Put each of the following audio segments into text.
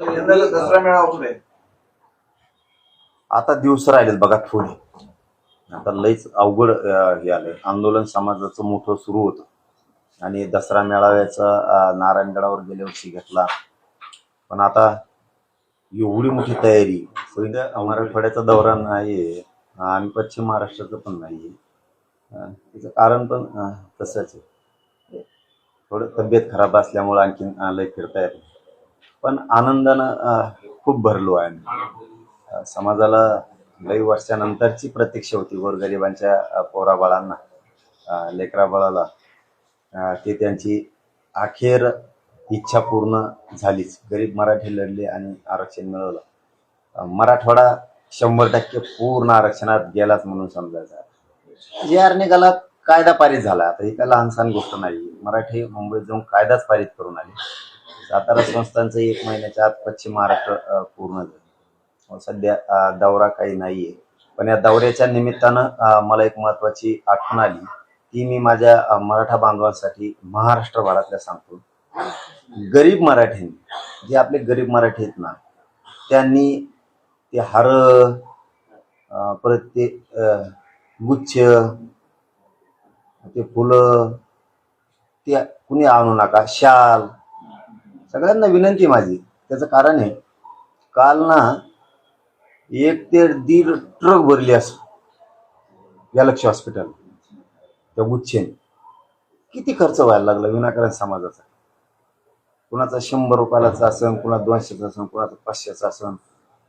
यंदाचा दसरा मेळावा पुढे आता दिवस राहिलेत बघा थोडे आता लईच अवघड अं, हे आलं आंदोलन समाजाचं मोठं सुरू होतं. आणि दसरा मेळाव्याचा अं, नारायणगडावर गेल्या वर्षी घेतला. पण आता एवढी मोठी तयारी. सध्या मराठवाड्याचा दौरा नाही आणि पश्चिम महाराष्ट्राचं पण नाहीये. त्याचं कारण पण अं, तसंच आहे. थोडं तब्येत खराब असल्यामुळे आणखीन अं, लय फिरता येत नाही. पण आनंदानं खूप भरलो आहे आम्ही. समाजाला लई वर्षानंतरची प्रतीक्षा होती गोरगरिबांच्या पोराबाळांना लेकराबाळाला. ते त्यांची अखेर इच्छा पूर्ण झालीच. गरीब मराठी लढले आणि आरक्षण मिळवलं. मराठवाडा शंभर टक्के पूर्ण आरक्षणात गेलाच म्हणून समजायचा जे आर निघाला कायदा पारित झाला. आता ही काय लहानसहान गोष्ट नाही. मराठी मुंबईत जाऊन कायदाच पारित करून आली. सातारा संस्थांचं एक महिन्याच्या आत पश्चिम महाराष्ट्र पूर्ण झालं. सध्या दौरा काही नाहीये. पण या दौऱ्याच्या निमित्तानं मला एक महत्वाची आठवण आली. ती मी माझ्या मराठा बांधवांसाठी महाराष्ट्र भागातल्या सांगतो. गरीब मराठ्यांनी जे आपले गरीब मराठी आहेत ना त्यांनी ते हार परत ते अं, गुच्छ ते फुलं ते कुणी आणू नका शाल सगळ्यांना विनंती माझी. त्याचं कारण आहे काल ना एक ते दीड ट्रक भरली अस गॅलक्सी हॉस्पिटल त्या गुच्छेने किती खर्च व्हायला लागला विनाकारण समाजाचा? कुणाचा शंभर रुपयालाचा असन कुणा दोनशेचा असन कुणाचा पाचशेचा असन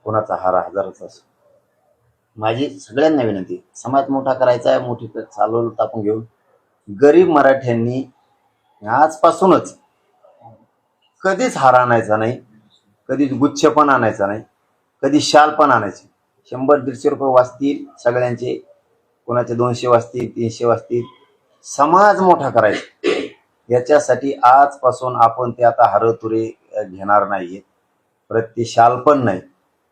कुणाचा हारा हजाराचा असन. माझी सगळ्यांना विनंती समाज मोठा करायचा आहे मोठी तर चालवलं तापून घेऊन. गरीब मराठ्यांनी आजपासूनच कधीच हार आणायचा नाही. कधीच गुच्छ पण आणायचा नाही. कधी शाल पण आणायचे. शंभर दीडशे रुपये वाचतील सगळ्यांचे. कोणाचे दोनशे वाचतील तीनशे वाचतील. समाज मोठा करायचा. याच्यासाठी आजपासून आपण ते आता हरतुरे घेणार नाहीये. परत ती शाल पण नाही.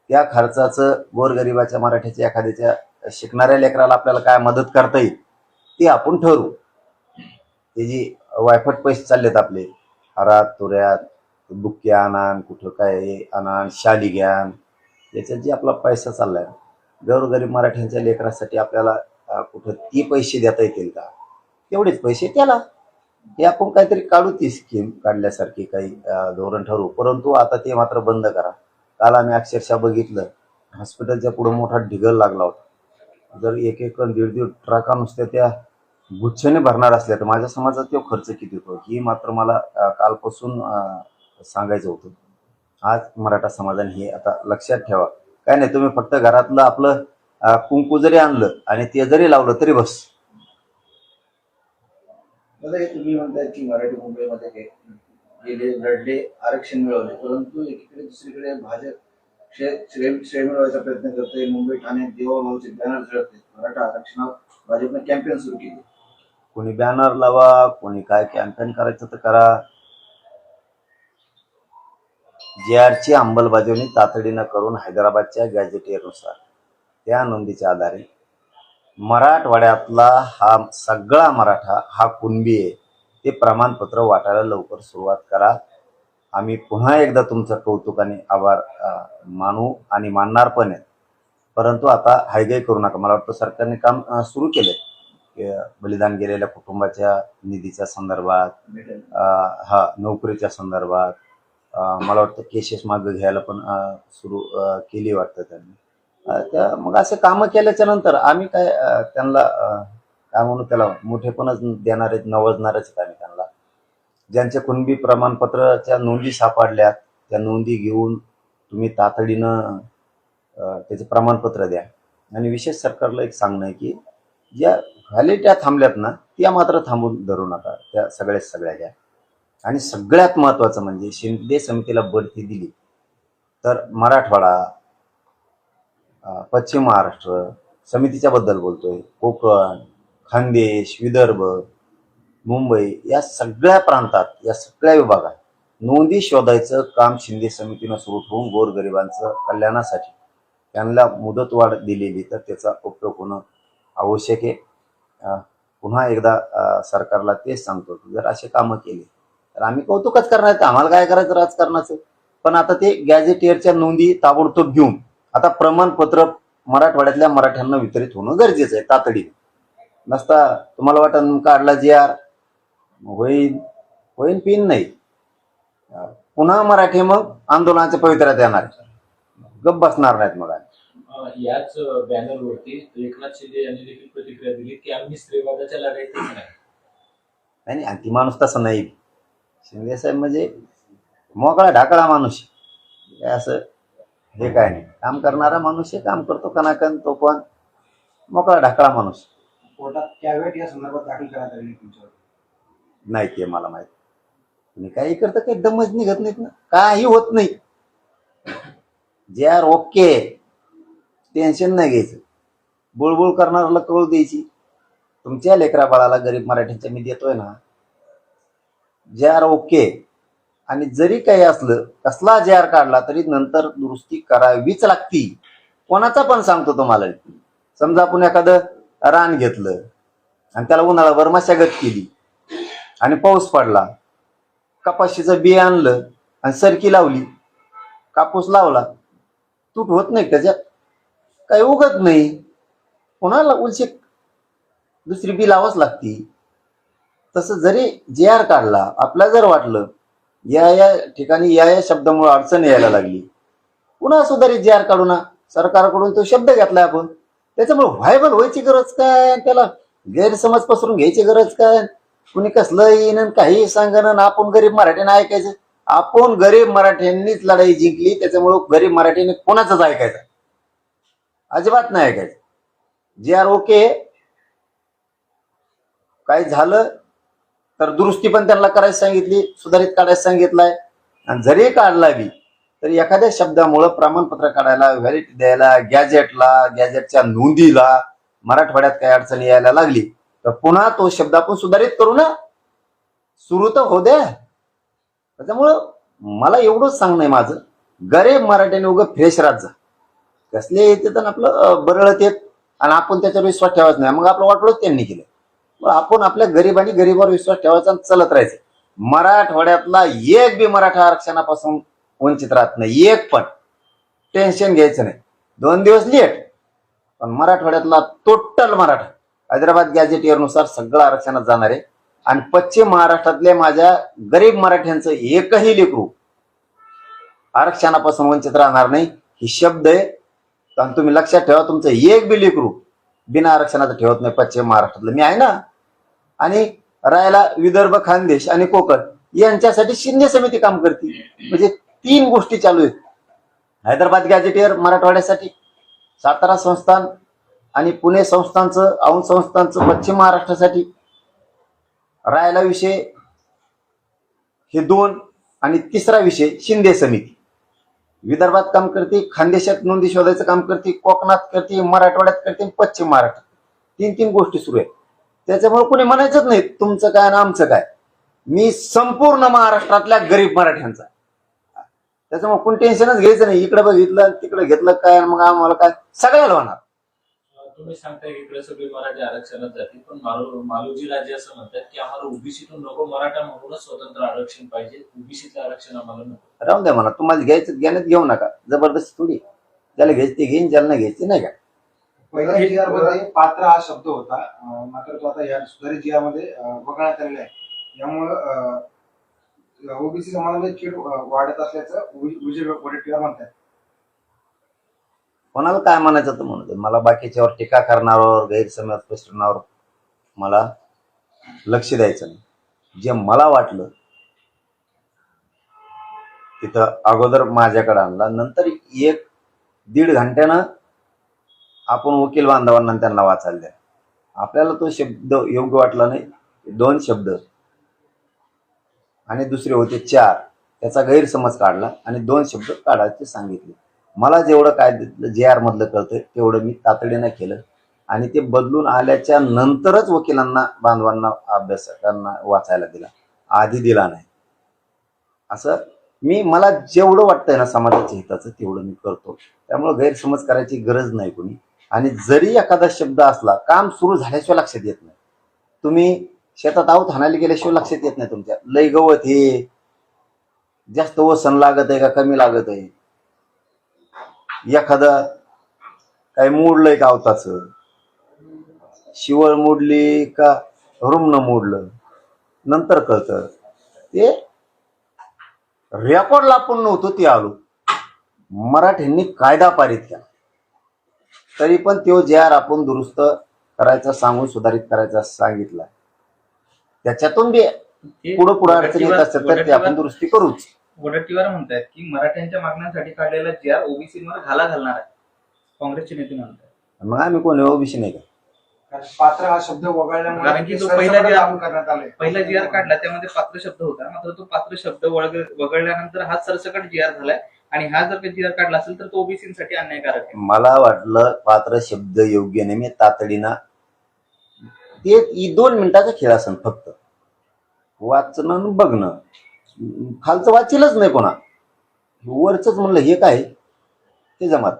त्या खर्चाचं गोरगरिबाच्या मराठीच्या एखाद्याच्या शिकणाऱ्या लेकराला आपल्याला काय मदत करता येईल ते आपण ठरवू. ते जी वायफट पैसे चाललेत आपले हरात तुऱ्यात बुक्के आणान कुठं काय आणान शाली घ्यान. याच्यात जे आपला पैसा चाललाय गौरगरीब मराठ्यांच्या लेकरासाठी आपल्याला कुठं ती पैसे देता येतील का? तेवढेच पैसे त्याला. हे आपण काहीतरी काढू ती स्कीम काढल्यासारखी काही धोरण ठरवू. परंतु आता ते मात्र बंद करा. काल आम्ही अक्षरशः बघितलं हॉस्पिटलच्या पुढे मोठा ढिगल लागला होता. जर एक एक दीड दीड ट्रका नुसत्या त्या गुच्छेने भरणार असल्या तर माझ्या समाजात तो खर्च किती होतो? ही मात्र मला कालपासून सांगायचं होतं. आज मराठा समाजाने हे आता लक्षात ठेवा. काय नाही तुम्ही फक्त घरातलं आपलं कुंकू जरी आणलं आणि ते जरी लावलं तरी बस. तुम्ही म्हणताय की मराठी मुंबईमध्ये गेले लढले आरक्षण मिळवले परंतु एकीकडे दुसरीकडे भाजप श्रेय मिळवायचा प्रयत्न करते मुंबई ठाण्यात देवाभाऊचे बॅनर झळकते मराठा आरक्षणावर भाजपने कॅम्पेन सुरू केली. कोणी बॅनर लावा कोणी काय कॅम्पेन करायचं तर करा. जे आरची अंमलबजावणी तातडीनं करून हैदराबादच्या गॅजेटियरनुसार त्या नोंदीच्या आधारे मराठवाड्यातला हा सगळा मराठा हा कुणबी आहे ते प्रमाणपत्र वाटायला लवकर सुरुवात करा. आम्ही पुन्हा एकदा तुमचं कौतुक आणि आभार मानू आणि मानणार पण आहे परंतु आता हायगाई करू नका. मला वाटतं सरकारने काम सुरू केलंय. की, अं, बलिदान गेलेल्या कुटुंबाच्या निधीच्या संदर्भात हा नोकरीच्या संदर्भात मला वाटतं केसेस मागं घ्यायला पण सुरू केली वाटतं त्यांनी. त्या मग असे कामं केल्याच्यानंतर आम्ही काय त्यांना काय म्हणू त्याला मोठेपणच देणार आहेत नवजणारच आम्ही त्यांना. ज्यांच्या कुणबी प्रमाणपत्राच्या नोंदी सापडल्यात त्या नोंदी घेऊन तुम्ही तातडीनं त्याचं त्याचे प्रमाणपत्र द्या. आणि विशेष सरकारला एक सांगणं आहे की ज्या व्हॅलिट्या थांबल्यात ना त्या मात्र थांबून धरू नका. त्या सगळ्या सगळ्या घ्या. आणि सगळ्यात महत्त्वाचं म्हणजे शिंदे समितीला बढती दिली. तर मराठवाडा पश्चिम महाराष्ट्र समितीच्या बद्दल बोलतोय. कोकण खानदेश विदर्भ मुंबई या सगळ्या प्रांतात या सगळ्या विभागात नोंदी शोधायचं काम शिंदे समितीनं सुरू ठेवून गोरगरिबांचं कल्याणासाठी. त्यांना मुदतवाढ दिलेली तर त्याचा उपयोग होणं आवश्यक आहे. पुन्हा एकदा सरकारला तेच सांगतो की जर असे कामं केले तर आम्ही कौतुकच करणार. आम्हाला काय करायचं? राजकारणाचं. पण आता ते गॅझेटियरच्या नोंदी ताबडतोब घेऊन आता प्रमाणपत्र मराठवाड्यातल्या मराठ्यांना वितरित होणं गरजेचं आहे तातडीने. नसता तुम्हाला वाटत काढला जी आर. होईन. होईन पिन नाही. पुन्हा मराठी मग आंदोलनाच्या पवित्र्यात येणार. गप्प बसणार नाहीत मग याच बॅनरवरती एकनाथ शिंदे यांनी देखील प्रतिक्रिया दिली की आम्ही स्त्रीवादाच्या लढाईतच नाही. आणि ती माणूस तसं नाही. शिंदे साहेब म्हणजे मोकळा ढाकळा माणूस. काय असं हे काय नाही. काम करणारा माणूस आहे काम करतो कनाकन तो पण मोकळा ढाकळा माणूस. कोर्टात कॅवेट या संदर्भात दाखल करण्यात आलेली तुमच्यावर. नाही ते मला माहीत. तुम्ही काही करता काही दमच निघत नाहीत ना. काही होत नाही. जे आर ओके टेन्शन नाही घ्यायचं. बुळबुळ करणाऱ्याला कळू द्यायची. तुमच्या लेकरा बाळाला गरीब मराठीच्या मी देतोय ना जे आर ओके आणि जरी काही असलं कसला जे आर काढला तरी नंतर दुरुस्ती करावीच लागती. कोणाचा पण सांगतो तुम्हाला. समजा आपण एखादं रान घेतलं आणि त्याला उन्हाळाभर मशागत केली आणि पाऊस पडला कपाशीचं बी आणलं आणि सरकी लावली कापूस लावला तूट होत नाही त्याच्यात काही उगत नाही. कोणाला उलशी दुसरी बी लावाच लागती. तसं जरी जे आर काढला आपला जर वाटलं या या ठिकाणी या या शब्दामुळे अडचण यायला लागली. पुन्हा सुधारित जे आर काढू ना. सरकारकडून तो शब्द घेतलाय आपण. त्याच्यामुळे व्हायबल व्हायची गरज काय? त्याला गैरसमज पसरून घ्यायची गरज काय? कुणी कसलं येईन आणि काही सांगणं ना आपण गरीब मराठ्यांना ऐकायचं. आपण गरीब मराठ्यांनीच लढाई जिंकली त्याच्यामुळं गरीब मराठ्यांनी कोणाचंच ऐकायचं? अजिबात नाही ऐकायचं. जे आर ओके काय झालं तर दुरुस्ती पण त्यांना करायला सांगितली सुधारित काढायला सांगितलंय. आणि जरी काढला बी तर एखाद्या शब्दामुळं प्रमाणपत्र काढायला व्हॅलिटी द्यायला गॅजेटला गॅजेटच्या नोंदीला मराठवाड्यात काही अडचणी यायला लागली तर पुन्हा तो शब्द आपण सुधारित करू ना. सुरू तर हो द्या. त्याच्यामुळं मला एवढंच सांगणं आहे माझं. गरीब मराठ्याने उगं फ्रेश राहत जा. कसले येते तर आपलं बरळत येत. आणि आपण त्याच्यावर विश्वास ठेवायचा नाही. मग आपलं वाटलंच त्यांनी केलं. आपण आपल्या गरीब आणि गरीबावर विश्वास ठेवायचा आणि चालत राहायचं. मराठवाड्यातला एक बी मराठा आरक्षणापासून वंचित राहत नाही. एक पण. टेन्शन घ्यायचं नाही. दोन दिवस लेट पण मराठवाड्यातला टोटल मराठा. हैदराबाद गॅजेटियरनुसार सगळं आरक्षणात जाणार आहे. आणि पश्चिम महाराष्ट्रातल्या माझ्या गरीब मराठ्यांचं एकही लेकरू आरक्षणापासून वंचित राहणार नाही. ही शब्द आहे. आणि तुम्ही लक्षात ठेवा तुमचं एक बी लेकरू बिना आरक्षणाचं ठेवत नाही पश्चिम महाराष्ट्रातलं. मी आहे ना? आणि राहायला विदर्भ खानदेश आणि कोकण यांच्यासाठी शिंदे समिती काम करते. म्हणजे तीन गोष्टी चालू आहेत. हैदराबाद गॅजेटियर मराठवाड्यासाठी सातारा संस्थान आणि पुणे संस्थांचं औंध संस्थांचं पश्चिम महाराष्ट्रासाठी राहायला विषय हे दोन आणि तिसरा विषय शिंदे समिती. विदर्भात काम करते खानदेशात नोंदी शोधायचं काम करते कोकणात करते मराठवाड्यात करते पश्चिम महाराष्ट्रात तीन तीन गोष्टी सुरू आहेत. त्याच्यामुळे कोणी म्हणायचंच नाही तुमचं काय आणि आमचं काय. मी संपूर्ण महाराष्ट्रातल्या गरीब मराठ्यांचा. त्याच्यामुळे कोणी टेन्शनच घ्यायचं नाही. इकडे बघितलं तिकडे घेतलं काय मग आम्हाला काय? सगळ्याला होणार. तुम्ही सांगताय की इकडे सगळे मराठी आरक्षणात जातील पण मालो मालोजी राजे असं म्हणतात की आम्हाला ओबीसीतून नको मराठा म्हणूनच स्वतंत्र आरक्षण पाहिजे ओबीसीचं आरक्षण आम्हाला नको राहून द्या मला तुम्हाला घ्यायचं घेण्यात घेऊ नका जबरदस्ती थोडी ज्याला घ्यायची ते घेईन ज्याला नाही घ्यायची नाही का पहिल्या मध्ये पात्र हा शब्द होता मात्र तो आता या सुधारित जी आरमध्ये अं, वगळण्यात आलेला आहे यामुळं ओबीसी समाजामध्ये चीड अं, वाढत असल्याचं विजय वडेट्टीवार म्हणतात कोणाला काय म्हणायचं तर म्हणू दे. मला बाकीच्यावर टीका करणाऱ्यावर गैरसमज पसरवण्यावर मला लक्ष द्यायचं नाही. जे मला वाटलं तिथं अगोदर माझ्याकडे आणला. नंतर एक दीड घंट्यानं आपण वकील बांधवांना त्यांना वाचायला द्या आपल्याला तो शब्द योग्य वाटला नाही. दोन शब्द. आणि दुसरे होते चार. त्याचा गैरसमज काढला आणि दोन शब्द काढायचे सांगितले. मला जेवढं काय जे आर मधलं कळतंय तेवढं मी तातडीनं केलं. आणि ते बदलून आल्याच्या नंतरच वकिलांना बांधवांना अभ्यासकांना वाचायला दिला. आधी दिला नाही. असं मी मला जेवढं वाटतंय ना समाजाच्या हिताचं तेवढं मी करतो. त्यामुळे गैरसमज करायची गरज नाही कोणी. आणि जरी एखादा शब्द असला काम सुरू झाल्याशिवाय लक्षात येत नाही. तुम्ही शेतात आहोत हाणायला गेल्याशिवाय लक्षात येत नाही तुमच्या. लय गवत हे. जास्त वसन लागत आहे का कमी लागत आहे एखादं काही मोडलंय का अवताच शिवळ मोडली का रुमनं मोडलं? नंतर कळतं. ते रेकॉर्डला आपण नव्हतो ते आलो. मराठ्यांनी कायदा पारित केला. तरी पण तो जे आर आपण दुरुस्त करायचा सांगून सुधारित करायचा सांगितला. त्याच्यातून बी पुढं पुढं अडचणी येत असतात तर ते आपण दुरुस्ती करूच. वडट्टीवार म्हणतायत की मराठ्यांच्या मागण्यांसाठी काढलेला जी आर ओबीसी वर घाला घालणार आहे. काँग्रेसचे नेते म्हणतात मग आम्ही कोणी ओबीसी नाही का? कारण पात्र हा शब्द वगळल्यामुळे कारण की ते तो सरसकट पहिला जे- लागू करण्यात आले पहिला जी आर काढला त्यामध्ये पात्र शब्द होता. मात्र तो पात्र शब्द वळग- वगळल्यानंतर हा सरसकट जी आर झालाय. आणि हा जर का जी आर काढला असेल तर तो ओबीसी साठी अन्यायकारक आहे. मला वाटलं पात्र शब्द योग्य नाही. मी तातडीनं ते इ- दोन मिनिटाचा खेळ असेल फक्त. वाचणं आणि बघणं. खालचं वाचीलच नाही कोणा. वरच म्हणलं हे काय? ते जमात.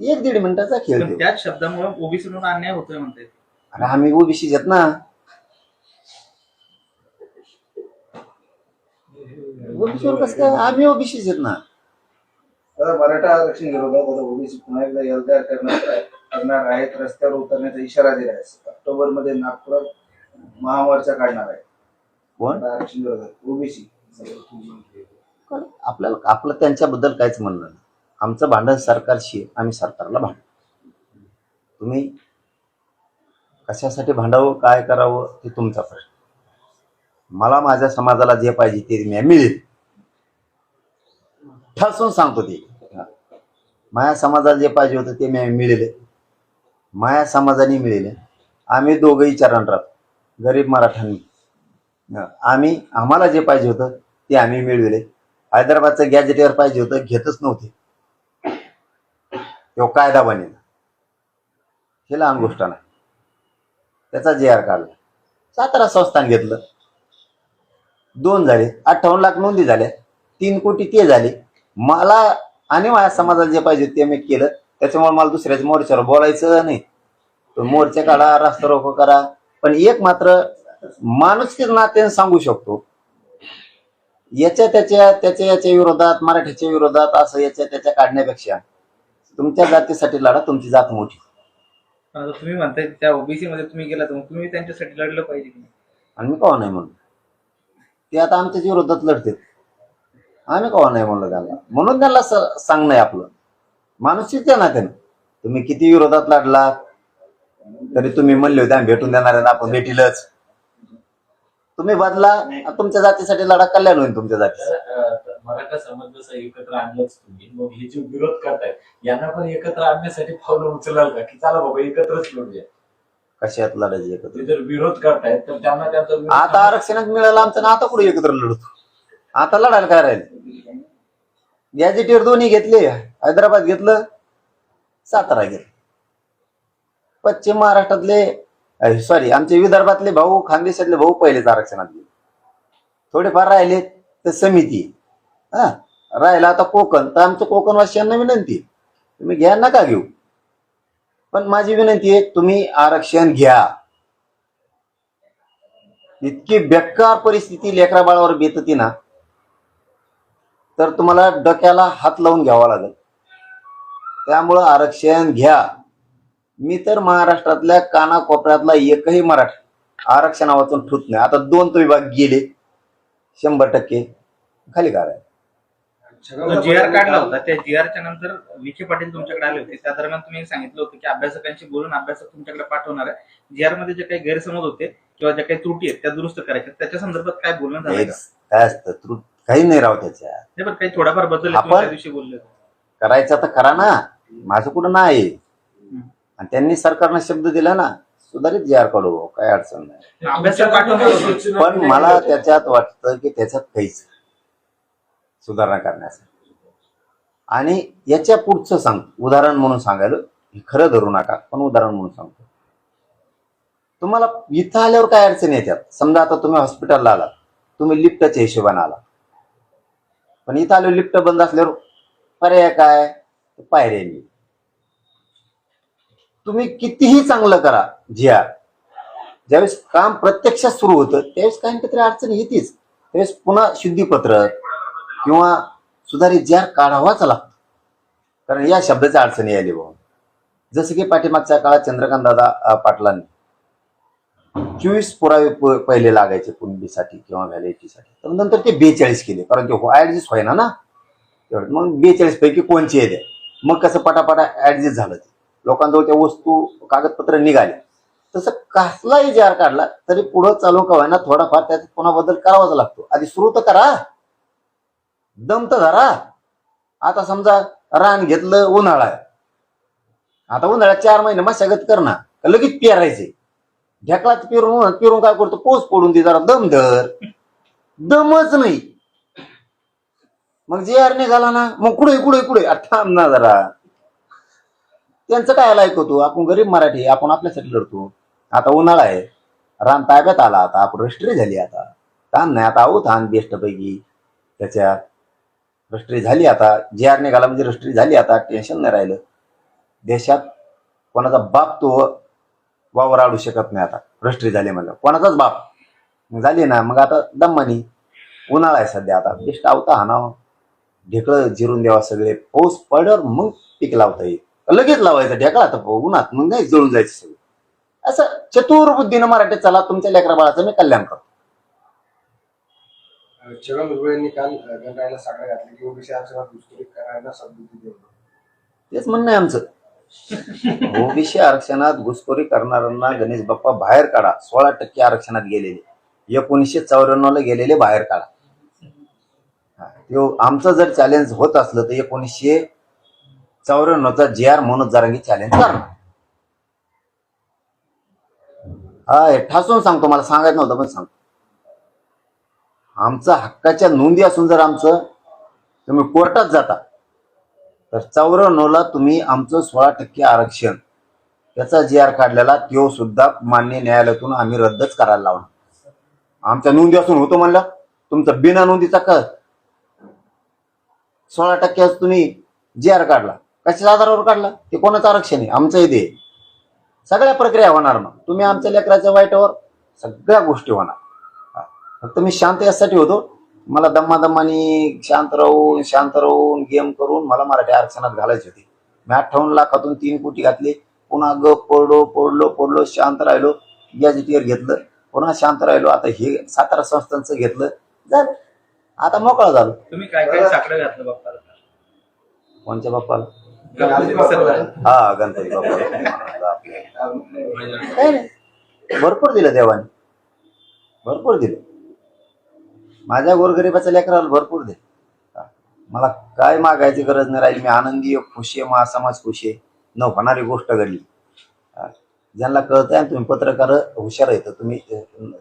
एक दीड मिनिटाचा खेळ पण. त्याच शब्दामुळे ओबीसी म्हणून अन्याय होतोय म्हणतात अरे आम्ही ओबीसी आहेत ना. ओबीसीवर कसं काय? आम्ही ओबीसीच आहेत ना. आता मराठा आरक्षण विरोधात आता ओबीसी पुन्हा एकदा एल्गार करणार आहे- करणार आहेत. रस्त्यावर उतरण्याचा इशारा दिला आहे ऑक्टोबरमध्ये नागपुरात महामोर्चा काढणार आहे. कोण? ओबीसी. आपल्याला आपलं त्यांच्याबद्दल काहीच म्हणणं नाही. आमचं भांडण सरकारशी आहे. आम्ही सरकारला भांड. तुम्ही कशासाठी भांडावं काय करावं ते तुमचा प्रश्न. मला माझ्या समाजाला जे पाहिजे ते मी मिळेल. ठसून सांगतो ते. माझ्या समाजाला जे पाहिजे होतं ते मी मिळेल. माझ्या समाजाने मिळेल. आम्ही दोघंही चरण राहतो. गरीब मराठ्यांनी. आम्ही आम्हाला जे पाहिजे होतं ते आम्ही मिळविले. हैदराबादचं गॅजेटियर पाहिजे होतं घेतच नव्हते. तो कायदा बनेल. हे लहान गोष्ट नाही. त्याचा जे आर काढला. सातारा संस्थान घेतलं. दोन झाले अठ्ठावन्न लाख नोंदी झाल्या. तीन कोटी ते झाले. मला आणि माझ्या समाजाला जे पाहिजे ते मी केलं. त्याच्यामुळे मला दुसऱ्याच्या मोर्चावर बोलायचं नाही. मोर्चा काढा रास्ता रोको करा. पण एक मात्र माणूस नात्याने सांगू शकतो. याच्या त्याच्या त्याच्या याच्या विरोधात मराठीच्या विरोधात असं याच्या त्याच्या काढण्यापेक्षा तुमच्या जातीसाठी लढा तुमची जात मोठी. आता तुम्ही म्हणताय त्या ओबीसी मध्ये तुम्ही गेला तर तुम्ही त्यांच्यासाठी लढलं पाहिजे की नाही? आणि मी कवा नाही म्हणलो. ते आता आमच्याच विरोधात लढते. आम्ही कवा नाही म्हणलो त्यांना. म्हणून त्यांना स- सांगणं आहे आपलं. माणूसच आहे ना त्यानं तुम्ही किती विरोधात लढला तरी तुम्ही म्हणले होते आम्ही भेटून देणार आहे आपण भेटीलच. तुम्ही बदला तुमच्या जातीसाठी लढा कल्याण होईल तुमच्या जातीसाठी मराठा समाज जसं एकत्र आणलंच तुम्ही मग हे जे विरोध करतायत यांना पण एकत्र आणण्यासाठी पावलं उचलाल का? की चला बाबा एकत्रच लढूया. कशात लढायचे एकत्र? जर विरोध करतायत तर त्यांना त्यांचा आता आरक्षणच मिळालं आमचं ना आता कुठे एकत्र लढतो? आता लढायला काय राहील? गॅजेटियर दोन्ही घेतले हैदराबाद घेतलं सातारा घेतलं. पश्चिम महाराष्ट्रातले सॉरी आमचे विदर्भातले भाऊ खानदेशातले भाऊ पहिलेच आरक्षणात गेले. थोडेफार राहिले तर समिती. हा राहिला आता कोकण. तर आमचं कोकणवासियांना विनंती तुम्ही घ्या नका घेऊ. पण माझी विनंती आहे तुम्ही आरक्षण घ्या. इतकी बेकार परिस्थिती लेकरा बाळावर बेतती ना तर तुम्हाला डोक्याला हात लावून घ्यावा लागेल. त्यामुळं आरक्षण घ्या. मी तर महाराष्ट्रातल्या कानाकोपऱ्यातला एकही मराठा आरक्षणा वाचून ठुत नाही. आता दोन तो विभाग गेले शंभर टक्के खाली काय जो आर काढला होता. त्या जी आरच्या नंतर विखे पाटील तुमच्याकडे आले होते. त्या दरम्यान तुम्ही सांगितलं होतं की अभ्यासकांशी बोलून अभ्यासक तुमच्याकडे पाठवणार आहे. जी आरमध्ये जे काही गैरसमज होते किंवा ज्या काही त्रुटी आहेत त्या दुरुस्त करायच्या त्याच्या संदर्भात काय बोलणं झालं काय असतं त्रुट काही नाही राव त्याच्या. नाही पण काही थोडाफार बदल आपण- दिवशी बोलले. करायचं तर करा ना. माझं कुठं नाही. आणि त्यांनी सरकारनं शब्द दिला ना सुधारित जे आर काढू काय अडचण नाही. पण मला त्याच्यात वाटतं की त्याच्यात काहीच सुधारणा करण्यासाठी आणि याच्या पुढचं सांग उदाहरण म्हणून सांगायला हे खरं धरू नका पण उदाहरण म्हणून सांगतो. तुम्हाला इथं आल्यावर काय अडचण येतात समजा आता तुम्ही हॉस्पिटलला आलात तुम्ही लिफ्टच्या हिशोबाने आला पण इथं आलो लिफ्ट बंद असल्यावर पर्याय काय? पायऱ्यांनी तुम्ही कितीही चांगलं करा झिया ज्यावेळेस काम प्रत्यक्षात सुरू होतं त्यावेळेस काही ना काहीतरी अडचण येतेच. त्यावेळेस पुन्हा शुद्धीपत्र किंवा सुधारित जार काढावाच लागतो. कारण या शब्दाच्या अडचणी आली भाऊ. जसं की पाठीमागच्या काळात चंद्रकांत दादा पाटलांनी चोवीस पुरावे पहिले लागायचे कुणबीसाठी किंवा व्हॅलिटीसाठी तर नंतर ते बेचाळीस केले कारण ते ऍडजस्ट व्हायना ना. मग बेचाळीस पैकी कोणचे येते? मग कसं पटापटा ऍडजस्ट झालं ते? लोकांजवळ त्या वस्तू कागदपत्र निघाले. तसं कसलाही जार काढला तरी पुढं चालू का व्हायना थोडाफार त्यात पुन्हा बदल करावाच लागतो. आधी सुरू तर करा. दम तर धरा. आता समजा रान घेतलं उन्हाळा. आता उन्हाळ्यात चार महिने मशागत कर ना लगेच पेरायचे? ढेकळात पेरून पेरून काय करतो? पोच पडून दे जरा. दम धर. दमच नाही. मग जे आर निघाला ना मग कुठे कुठे कुठे? थांब ना जरा. त्यांचं काय ऐकतो आपण गरीब मराठी आपण आपल्यासाठी लढतो. आता उन्हाळा आहे. रान ताब्यात आला आता आपण रष्ट्री झाली आता. ताण नाही आता आहो ताण बेस्ट पैकी त्याच्यात रष्ट्री झाली आता. जे आर निघाला म्हणजे रष्ट्री झाली आता टेन्शन नाही राहिलं. देशात कोणाचा बाप तो वावर आडू शकत नाही आता. रष्ट्री झाली म्हणलं. कोणाचाच बाप. मग झाली ना मग आता दम्मानी. उन्हाळा आहे सध्या आता. बेस्ट आवता हाणावं ढेकळं जिरून द्यावा सगळे. पाऊस पडल्यावर मग पीक लावता येईल. लगेच लावायचं ढेकळा तर उन्हात मग नाही जळून जायचं सगळं. असं चतुर बुद्धीनं मराठीत चला तुमच्या लेकरा बाळाचं मी कल्याण करतो. छगन भुजबळांनी काल अ, गणरायाला सांगण्यात घातलं की ओबीसी आरक्षणात घुसखोरी करायला तेच म्हणणं आहे आमचं. ओबीसी आरक्षणात घुसखोरी करणाऱ्यांना गणेश बाप्पा बाहेर काढा. सोळा टक्के आरक्षणात गेलेले. एकोणीसशे चौऱ्याण्णव ला गेलेले बाहेर काढा. हा, आमचं जर चॅलेंज होत असलं तर एकोणीसशे चौऱ्याण्णवचा जे आर म्हणून जारंगी चॅलेंज करणार. हा हे ठासून सांगतो मला सांगायचं नव्हतं पण सांगतो. आमचं हक्काच्या नोंदी असून जर आमचं तुम्ही कोर्टात जाता तर चौऱ्याण्णवला तुम्ही आमचं सोळा टक्के आरक्षण त्याचा जी आर काढलेला तो सुद्धा मान्य न्यायालयातून आम्ही रद्दच करायला लावणार. आमच्या नोंदी असून होतो म्हणलं तुमचा बिना नोंदीचा कर सोळा टक्के तुम्ही जी आर काढला. कशाच्या आधारावर काढला? ते कोणाचं आरक्षण आहे? आमचं इथे. सगळ्या प्रक्रिया होणार मग. तुम्ही आमच्या लेकराच्या वाईटावर सगळ्या गोष्टी होणार. फक्त मी शांत यासाठी होतो. मला दम्मादम्मानी शांत राहून शांत राहून गेम करून मला मराठी आरक्षणात घालायची होती. मी अठ्ठावन्न लाखातून तीन कोटी घातले. पुन्हा ग पडलो पडलो पडलो शांत राहिलो. गॅजेटियर घेतलं. पुन्हा शांत राहिलो. आता हे सातारा संस्थांचं घेतलं. झालं. आता मोकळा झालो. तुम्ही काय काय साकडं घातलं बाप्पाला? कोणच्या बाप्पाला. हा गणपती बाप्पा. भरपूर दिलं देवाने. भरपूर दिलं. माझ्या गोरगरिबाच्या लेकराला भरपूर दे मला काय मागायची गरज नाही राहिली. मी आनंदी आहे, खुशी आहे माझा समाज खुशी आहे. न होणारी गोष्ट घडली. ज्यांना कळतंय आहे तुम्ही पत्रकार हुशार आहे तर तुम्ही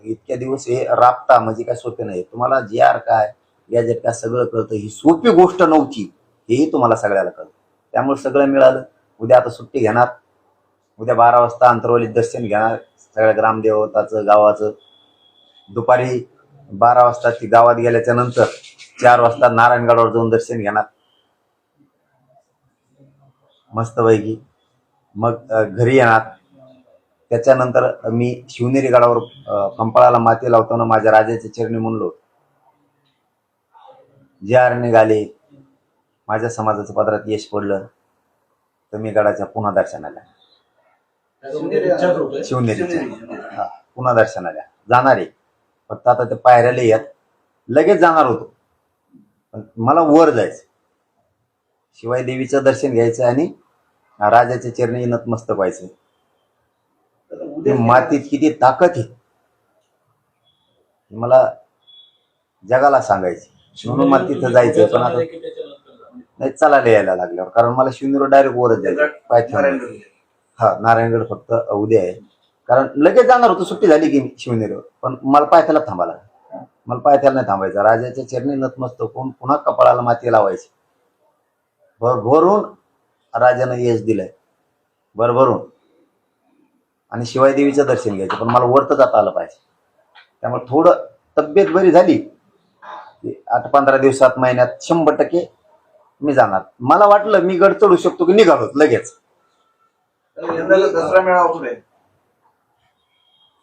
इतक्या दिवस हे राबता म्हणजे काय सोपे नाही. तुम्हाला जी आर काय गॅजेट काय सगळं कळतं. ही सोपी गोष्ट नव्हती. हेही तुम्हाला सगळ्याला कळतं. त्यामुळे सगळं मिळालं. उद्या आता सुट्टी घेणार. उद्या बारा वाजता अंतरवलीत दर्शन घेणार. सगळ्या ग्रामदेवताचं गावाचं. दुपारी बारा वाजता ती गावात गेल्याच्यानंतर चार वाजता नारायणगडावर जाऊन दर्शन घेणार. मस्तपैकी मग घरी येणार. त्याच्यानंतर मी शिवनेरी गडावर कंपाळाला माती लावताना माझ्या राजाच्या चरणी म्हणलो जे आरणी निघाले माझ्या समाजाचं पदरात यश पडलं तर मी गडाच्या पुन्हा दर्शनाला शिवनेरीच्या हा पुन्हा दर्शनाला जाणार आहे. फक्त आता ते पायऱ्याला येत लगेच जाणार होतो. पण मला वर जायचं शिवाय देवीचं दर्शन घ्यायचं आणि राजाच्या चरणी नतमस्तक व्हायचं. ते मातीत किती ताकद आहे. हे मला जगाला सांगायची म्हणून मला तिथं जायचं पण आता? नाही चालायला यायला लागल्यावर. कारण मला शिवनेरीवर डायरेक्ट वरच जायचं पाय ठेवून नारायणगड. हा नारायणगड फक्त उद्या आहे. कारण लगेच जाणार होतो सुट्टी झाली की शिवनेरीवर. पण मला पायथ्याला थांबायला मला पायथ्याला नाही थांबायचं. राजाच्या चरणी नतमस्तक होऊन पुन्हा कपाळाला माती लावायची. भरभरून राजानं यश दिलंय. भरभरून. आणि शिवाय देवीचं दर्शन घ्यायचं. पण मला वरत जाता आलं पाहिजे. त्यामुळे थोडं तब्येत बरी झाली आठ पंधरा दिवसात महिन्यात शंभर टक्के मी जाणार. मला वाटलं मी गड चढू शकतो की निघालो लगेच. यंदाचा दसरा मेळावा कुठे? आहे?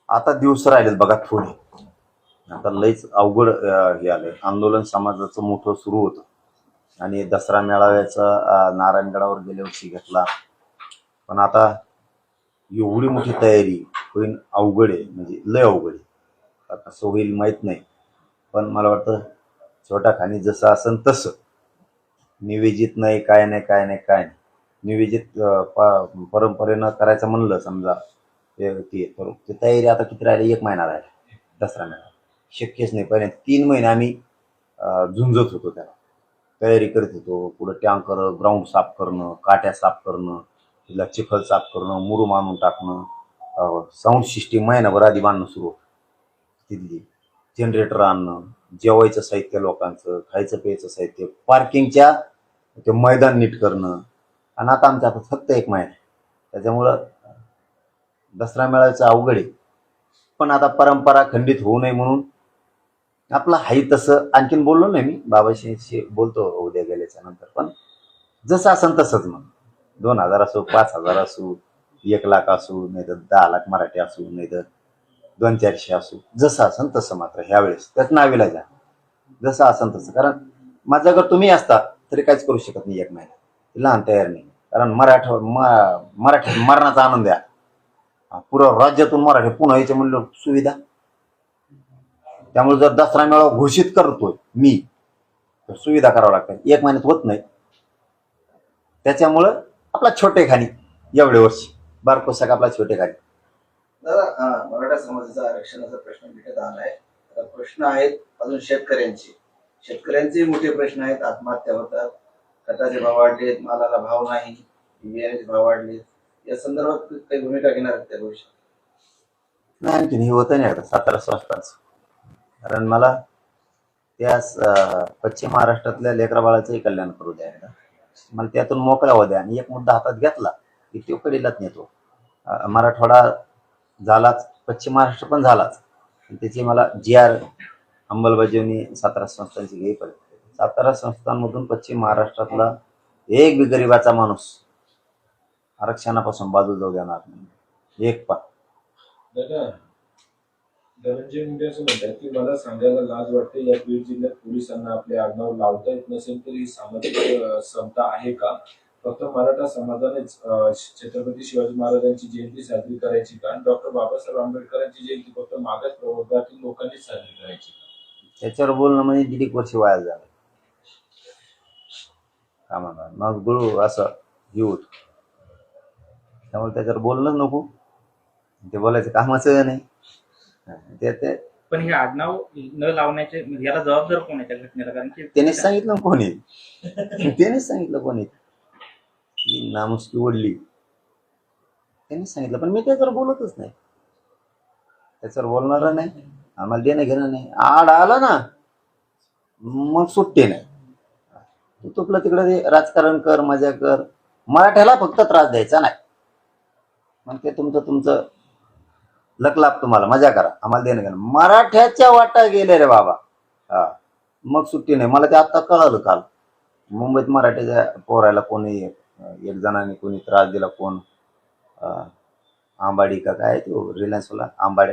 आता दिवस राहिलेत बघा थोडे आता लईच अवघड अं, हे आलंय. आंदोलन समाजाचं मोठं सुरू होतं. आणि दसरा मेळाव्याचा अं, नारायणगडावर गेल्या वर्षी घेतला. पण आता एवढी मोठी तयारी होईल अवघड आहे. म्हणजे लय अवघड आहे. आता कसं होईल माहीत नाही. पण मला वाटतं छोटा खाणी जसं असन तसं. निवेदित नाही काय नाही काय नाही काय नाही. निवेदित पा- परंपरेनं करायचं म्हणलं समजा ते ते तर ते तयारी आता किती राहिली? एक महिना राहिला. दसरा महिना. शक्यच नाही. पहिले तीन महिने आम्ही झुंजत होतो त्याला. तयारी करत होतो. पुढं टँकर ग्राउंड साफ करणं काट्या साफ करणं तिला चिखल साफ करणं मुरू आणून टाकणं. साऊंड सिस्टीम महिनाभर आधी बांधणं सुरू होतं. तिथली जनरेटर आणणं जेवायचं साहित्य लोकांचं खायचं प्यायचं साहित्य पार्किंगच्या ते मैदान नीट करणं. आणि आता आमच्या हातात फक्त एक महिना आहे. त्याच्यामुळं दसरा मेळाव्याचं अवघड आहे. पण आता परंपरा खंडित होऊ नये म्हणून आपलं हाई तसं आणखीन बोललो नाही मी. बाबाशी बोलतो उद्या गेल्याच्यानंतर. पण जसं असन तसंच मग. दोन हजार असो पाच हजार असू एक लाख असू नाही तर दहा लाख मराठी असू नाही तर दोन चारशे असू. जसं असन तसं मात्र ह्यावेळेस त्यात नावीला जा जसं असन तसं. कारण माझं जर तुम्ही असता. तरी काहीच करू शकत नाही एक महिना. लहान तयार नाही. कारण मराठा म- मराठी मरणाचा आनंद आहे. पुरं राज्यातून मराठी पुन्हा यायचे म्हणलं सुविधा. त्यामुळे जर दसरा मेळावा घोषित करतोय मी तर सुविधा करावं लागतात एक महिन्यात होत नाही. त्याच्यामुळं आपला छोटे खाणी एवढे वर्ष. बारकोसाक आपला छोटे खाणी. दादा मराठा समाजाचा आरक्षणाचा प्रश्न मिटत आला आहे प्रश्न आहेत अजून शेतकऱ्यांचे. शेतकऱ्यांचे मोठे प्रश्न आहेत. आत्महत्या होतात. खताचे भाव वाढलेत. मालाला भाव नाही. बियाण्याचे भाव वाढलेत. या संदर्भात काही भूमिका घेणार आहेत त्या भविष्यात नाही आणखीन हे नाही आता. सातारा संस्थांचं. कारण मला त्या पश्चिम महाराष्ट्रातल्या लेकरा बाळाचंही कल्याण करू द्या मला त्यातून मोकळा होऊ द्या. आणि एक मुद्दा हातात घेतला की तो कडेलाच नेतो मराठवाडा झालाच. पश्चिम महाराष्ट्र पण झालाच. आणि त्याची मला जी आर अंमलबजावणी सातारा संस्थांची घ्यावी पडते. सातारा संस्थांमधून पश्चिम महाराष्ट्रातला एक बी गरिबाचा माणूस आरक्षणापासून बाजू जाऊ देणार नाही. एक पा. धनंजय मुंडे असं म्हणतात की मला सांगायला लाज वाटते या बीड जिल्ह्यात पोलिसांना आपले आडनाव लावता येत नसेल तरी ही सामाजिक समता आहे का? फक्त मराठा समाजानेच छत्रपती शिवाजी महाराजांची जयंती साजरी करायची का? डॉक्टर बाबासाहेब आंबेडकरांची जयंती फक्त मागास प्रवर्गातील लोकांनीच साजरी करायची त्याच्यावर बोलणं म्हणजे एक वर्ष वाया झालं का म्हणा मग गुरु असं होत त्यामुळे त्याच्यावर बोलणं नको. ते बोलायचं कामाचं नाही. ते ते पण हे आडनाव न लावण्याचे म्हणजे याला जबाबदार कोण आहे त्या घटनेला? कारण की त्यानेच सांगितलं कोणी. त्यानेच सांगितलं कोणी. की नामुष्की ओढली त्यांनीच सांगितलं. पण मी त्याच्यावर बोलतच नाही. त्याच्यावर बोलणार नाही. आम्हाला देणं घेणं नाही. आड आला ना मग सुट्टी नाही. तू तुपलं तिकडं ते राजकारण कर मजा कर. मराठ्याला फक्त त्रास द्यायचा नाही. मग ते तुमचं तुमचं लकलाप तुम्हाला मजा करा. आम्हाला देणं घेणं. मराठ्याच्या वाटा गेले रे बाबा. हा. मग सुट्टी नाही. मला ते आता कळालं काल. मुंबईत मराठीच्या पोरायला कोणी एक जणांनी कोणी त्रास दिला कोण आंबाडी का काय तो रिलायन्सवाला आंबाडे.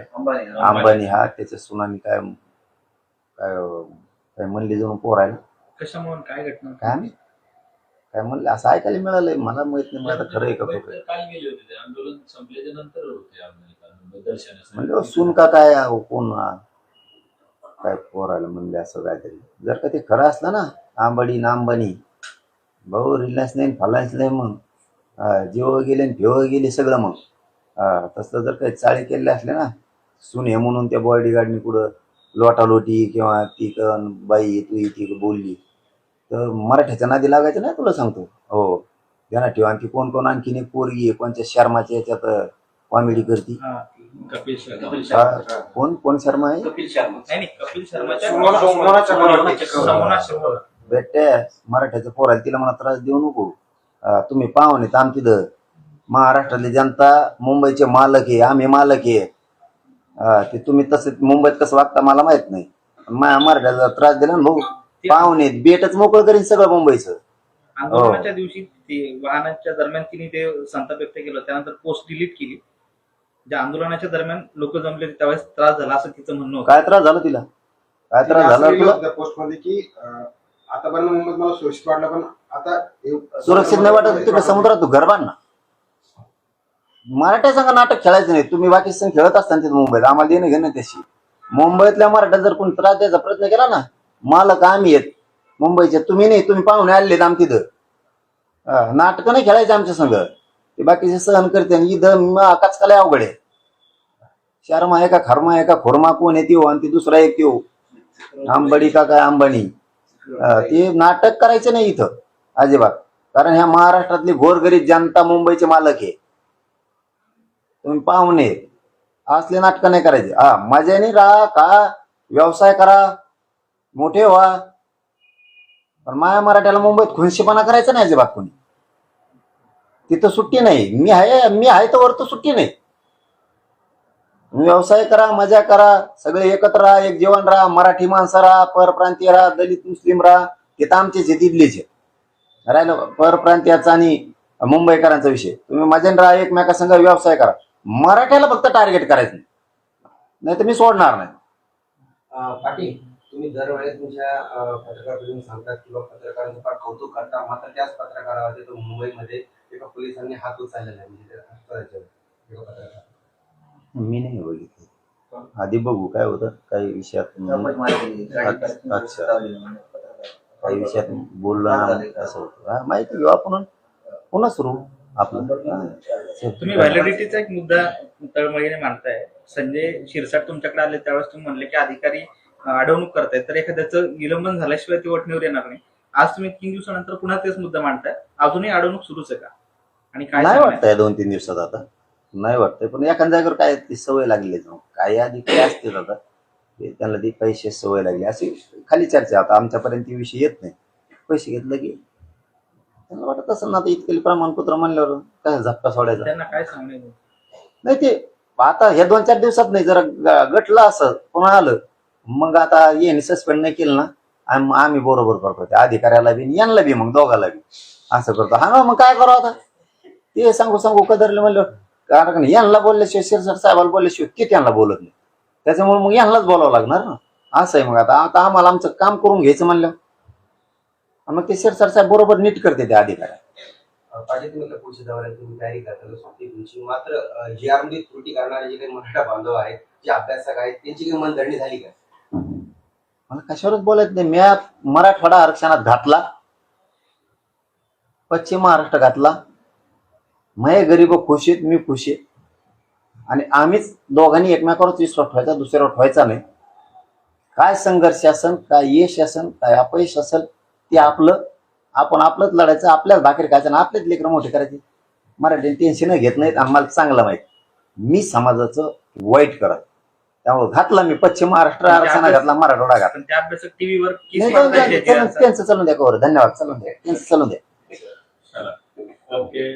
अंबानी हा त्याच्या सुनानी काय काय काय म्हणली जाऊन पोरायला? कशामुळे काय घटना? काय नाही. काय म्हणलं? असं ऐकायला मिळालंय. मला माहीत नाही. मला खरं आहे का खोटं आहे. काल गेले होते. ते आंदोलन संपल्याच्या नंतर होते आंदोलन दर्शनासाठी. म्हणलं सून का काय? अहो, कोण अं, काय पोरायला म्हणले असं काहीतरी. जर का ते खरं असलं ना आंबाडी ना अंबानी. भाऊ रिलायन्स नाही फलायन्स नाही मग हा, जिओ गेले आणि भेव गेले सगळं मग. हा, तसलं जर काही चाळी केले असले ना सून हे म्हणून त्या बॉडी गार्डनी कुठं लोटालोटी किंवा ती कन बाई तू ती बोलली तर मराठ्याच्या नादी लागायचं नाही तुला सांगतो. हो ध्यानात ठेव. आणखी कोण कोण? आणखीन एक पोरगी आहे कोणत्या शर्माच्या याच्यात कॉमेडी करती? हा, कपिल शर्मा. हा, कोण कोण शर्मा आहे? कपिल शर्मा. नाही नाही कपिल शर्माच्या सोमनाथ- सोमनाथ चक्रवर्ती. सोमनाथ चक्रवर्ती. बेटे मराठ्याच्या पोराला तिला मला त्रास देऊ नको. अं, तुम्ही पाहुणे तर आमची द महाराष्ट्रातली जनता मुंबईचे मालक आहे आम्ही मालक आहे. ते तुम्ही तसं मुंबईत कसं वागता मला माहीत नाही. मराठ्याला त्रास दिला ना भाऊ. पाहुणे बेटच मोकळं करीन सगळं मुंबईचं. आंदोलनाच्या दिवशी ते वाहनाच्या दरम्यान तिने ते संताप व्यक्त केलं त्यानंतर पोस्ट डिलीट केली. ज्या आंदोलनाच्या दरम्यान लोक जमले त्यावेळेस त्रास झाला असं तिचं म्हणणं होतं. काय त्रास झाला तिला? काय त्रास झाला तुला? पोस्टमध्ये की आतापर्यंत मुंबईत मला सुरक्षित वाटलं पण आता हे- सुरक्षित नाही वाटत तिकडे समुद्रात तू घर बांध ना. मराठा संघ नाटक खेळायचं नाही. तुम्ही बाकी संघ खेळत असताना तिथे मुंबईत. आम्हाला देणं घेणं त्याशी मुंबईतल्या मराठा जर कोणी त्रास द्यायचा प्रयत्न केला ना मालक आम्ही येत मुंबईचे तुम्ही नाही तुम्ही पाहुणे आलेत आम तिथं नाटक नाही खेळायचं आमच्या संघ. ते बाकीचे सहन करते आणि इथं कचकाला अवघड आहे. शर्मा आहे का खर्मा आहे का खोरमा कोण आहे आणि ते दुसरा एक त्यो. आंबडी का काय अंबानी ते नाटक करायचं नाही इथं अजिबात. कारण ह्या महाराष्ट्रातली घोरगरीब जनता मुंबईचे मालक आहे. तुम्ही पाहुणे असले नाटक नाही करायचे. हा मजेने राहा का व्यवसाय करा मोठे व्हा. पण माया मराठ्याला मुंबईत खुनशीपणा करायचा नाही अजिबात कोणी. तिथं सुट्टी नाही. मी आहे मी आहे तर वर तर सुट्टी नाही. व्यवसाय करा मजा करा सगळे एकत्र राहा एक जेवण राहा मराठी माणसं राहा परप्रांतीय राहा दलित मुस्लिम राहा. तिथं आमचे आमचेच आहे तिथलेच आहे राहिलं परप्रांतीयाचा आणि मुंबईकरांचा विषय. तुम्ही मजेन राहा एकमेकासंग व्यवसाय करा. मराठ्याला फक्त टार्गेट करायचं नाही. नाही तर मी सोडणार नाही. पाटील तुम्ही दरवेळेस तुमच्या पत्रकार परिषदेत सांगतात किंवा पत्रकारांचं फार कौतुक करता. मात्र त्याच पत्रकारावरती तो मुंबईमध्ये एका पोलिसांनी हात उचललेला आहे. म्हणजे एका पत्रकार मी नाही बघितलं. आधी बघू. काय होतं? काही विषयात अच्छा. काही विषयात बोललो असं होतं. माहिती घेऊ आपण पुन्हा सुरू. आपलं. तुम्ही व्हॅलिडिटीचा एक मुद्दा तळमळीने मांडताय. संजय शिरसाट तुमच्याकडे आले त्यावेळेस तुम्ही म्हणले की अधिकारी अडवणूक करतायत. तर एखाद्याचं निलंबन झाल्याशिवाय ती वटणीवर येणार नाही. आज तुम्ही तीन दिवसानंतर पुन्हा तेच मुद्दा मांडताय. अजूनही अडवणूक सुरूच आहे का? आणि काय नाही? वाटतंय दोन तीन दिवसात आता. नाही वाटतंय. पण एखाद्या जागेवर काय ती सवय लागली काही आधी काय असतील आता? ते त्यांना ती पैसे सवय लागली. अशी खाली चर्चा आता आमच्यापर्यंत ती विषय येत नाही. पैसे घेतलं की त्यांना वाटत ना आता इतके प्रमाणपत्र म्हणल्यावर काय झपका सोडायचा? त्यांना काय सांगणार नाही ते आता ह्या दोन चार दिवसात नाही जरा ग- गटलं असं पुन्हा आलं. मग आता येणे सस्पेंड नाही केलं ना आम- आम्ही बरोबर करतो त्या अधिकाऱ्याला बी आणि यांना बी मग दोघाला बी. असं करतो. हा ना मग काय करावं आता? ते सांगू सांगू कदरले म्हणलं कारण यांना बोलल्याशिवाय शिरसर साहेबाला बोलल्याशिवाय ते त्यांना बोलत नाही? त्याच्यामुळे मग यांनाच बोलावं लागणार ना? असं आहे मग आता. आता आम्हाला आमचं काम करून घ्यायचं म्हणलं. मग ते शिरसर साहेब बरोबर नीट करते त्या अधिकाऱ्या. तुम्ही पुढच्या दौऱ्यात तुम्ही तयारी तुमची. मात्र जी आरमध्ये त्रुटी करणारे जे काही मराठा बांधव आहेत जे अभ्यासक आहेत त्यांची काही मनधरणी झाली का? मला कशावरच बोलायचं नाही. मी मराठवाडा आरक्षणात घातला पश्चिम महाराष्ट्र घातला. मये गरीब खुश आहेत मी खुश आहे. आणि आम्हीच दोघांनी एकमेकावरच विश्वास ठेवायचा दुसऱ्यावर ठेवायचा नाही. काय संघर्ष असन काय यश असन काय अपयश असेल ते आपलं आपण आपलंच लढायचं आपल्याच भाकरी खायचं आणि आपलेच लेकरं मोठे करायचे. मराठी टेन्शन घेत नाहीत आम्हाला चांगलं माहीत. मी समाजाचं वाईट करत. त्यामुळे घातला मी पश्चिम महाराष्ट्र आरक्षणात घातला मराठवाडा घातला. टीव्हीवर. त्यांचं चालून द्या कवर धन्यवाद चालून द्या. त्यांचं चालून द्या. ओके.